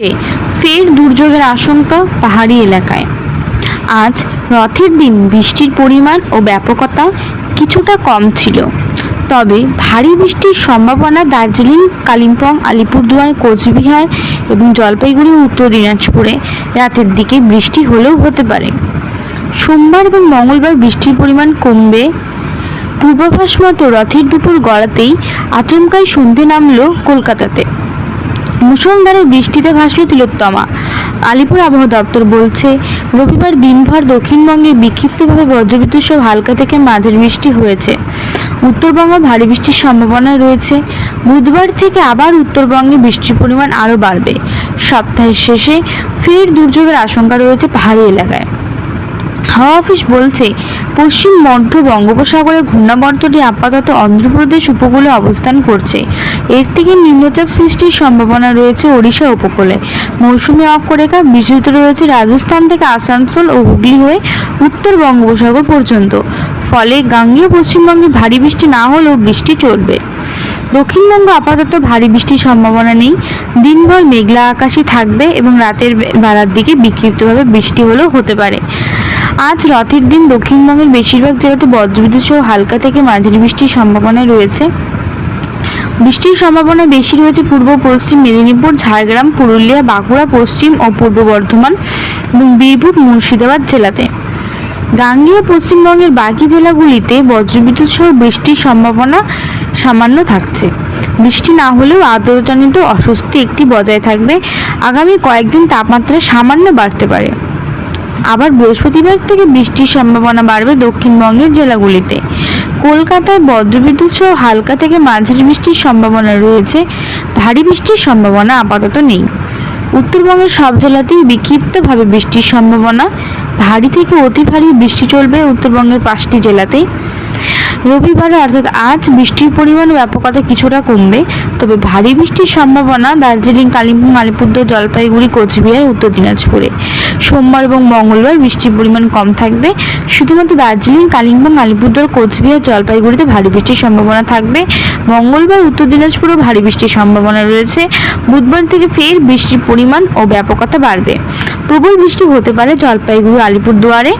ফের দুর্যোগের আশঙ্কা পাহাড়ি এলাকায়। আজ রথের দিন বৃষ্টির পরিমাণ ও ব্যাপকতা কিছুটা কম ছিল। তবে ভারী বৃষ্টির সম্ভাবনা দার্জিলিং, কালিম্পং, আলিপুরদুয়ার, কোচবিহার এবং জলপাইগুড়ি, উত্তর দিনাজপুরে রাতের দিকে বৃষ্টি হলেও হতে পারে। সোমবার এবং মঙ্গলবার বৃষ্টির পরিমাণ কমবে। পূর্বাভাস মতো রথের দুপুর গড়াতেই আচমকাই সন্ধে নামল কলকাতাতে। মুষলধারে বৃষ্টিতে ভাসল তিলোত্তমা। আলিপুর আবহাওয়া দপ্তর বলছে, রবিবার দিনভর দক্ষিণবঙ্গে বিক্ষিপ্তভাবে বজ্রবিদ্যুৎ সহ হালকা থেকে মাঝের বৃষ্টি হয়েছে। উত্তরবঙ্গে ভারী বৃষ্টির সম্ভাবনা রয়েছে। বুধবার থেকে আবার উত্তরবঙ্গে বৃষ্টির পরিমাণ আরও বাড়বে। সপ্তাহের শেষে ফের দুর্যোগের আশঙ্কা রয়েছে পাহাড়ি এলাকায়। হাওয়া অফিস বলছে, পশ্চিম মধ্য বঙ্গোপসাগরে ঘূর্ণাবর্তটি আপাতত অন্ধ্রপ্রদেশ উপকূলে অবস্থান করছে। এর থেকে নিম্নচাপ সৃষ্টির সম্ভাবনা রয়েছে ওড়িশা উপকূলে। মৌসুমী অক্ষরেখা বিস্তৃত রয়েছে রাজস্থান থেকে আসানসোল ও হুগলি হয়ে উত্তর বঙ্গোপসাগর পর্যন্ত। ফলে গাঙ্গেয় পশ্চিমবঙ্গে ভারী বৃষ্টি না হলেও বৃষ্টি চলবে। দক্ষিণবঙ্গ আপাতত ভারী বৃষ্টির সম্ভাবনা নেই। দিনভর মেঘলা আকাশই থাকবে এবং রাতের বেলার দিকে বিক্ষিপ্তভাবে বৃষ্টি হলেও হতে পারে। আজ রথের দিন দক্ষিণবঙ্গের বেশিরভাগ জেলাতে বজ্রবিদ্যুৎ সহ হালকা থেকে মাঝারি বৃষ্টির সম্ভাবনা রয়েছে। বৃষ্টির সম্ভাবনা বেশি রয়েছে পূর্ব পশ্চিম মেদিনীপুর, ঝাড়গ্রাম, পুরুলিয়া, বাঁকুড়া, পশ্চিম ও পূর্ব বর্ধমান এবং বীরভূম, মুর্শিদাবাদ জেলাতে। গাঙ্গেয় পশ্চিমবঙ্গের বাকি জেলাগুলিতে বজ্রবিদ্যুৎ সহ বৃষ্টির সম্ভাবনা সামান্য থাকছে। বৃষ্টি না হলেও আর্দ্রতাজনিত অস্বস্তি একটি বজায় থাকবে। আগামী কয়েকদিন তাপমাত্রা সামান্য বাড়তে পারে। আবার বৃহস্পতিবার থেকে বৃষ্টির সম্ভাবনা বাড়বে দক্ষিণবঙ্গের জেলাগুলিতে। কলকাতায় বজ্রবিদ্যুৎ সহ হালকা থেকে মাঝারি বৃষ্টির সম্ভাবনা রয়েছে। ভারী বৃষ্টির সম্ভাবনা আপাতত নেই। উত্তরবঙ্গের সব জেলাতেই বিক্ষিপ্তভাবে বৃষ্টির সম্ভাবনা। ভারী থেকে অতি ভারী বৃষ্টি চলবে উত্তরবঙ্গের পাঁচটি জেলাতেই। রবিবার অর্থাৎ আজ বৃষ্টির পরিমাণ ব্যাপকতা কিছুটা কমবে, তবে ভারী বৃষ্টির সম্ভাবনা দার্জিলিং, কালিম্পং, আলিপুরদুয়ার, জলপাইগুড়ি, কোচবিহার, উত্তর দিনাজপুরে। সোমবার এবং মঙ্গলবার বৃষ্টির পরিমাণ কম থাকবে। শুধুমাত্র দার্জিলিং, কালিম্পং, আলিপুরদুয়ার, কোচবিহার, জলপাইগুড়িতে ভারী বৃষ্টির সম্ভাবনা থাকবে। মঙ্গলবার উত্তর দিনাজপুরেও ভারী বৃষ্টির সম্ভাবনা রয়েছে। বুধবার থেকে ফের বৃষ্টির পরিমাণ ও ব্যাপকতা বাড়বে। প্রবল বৃষ্টি হতে পারে জলপাইগুড়ি, আলিপুরদুয়ারে।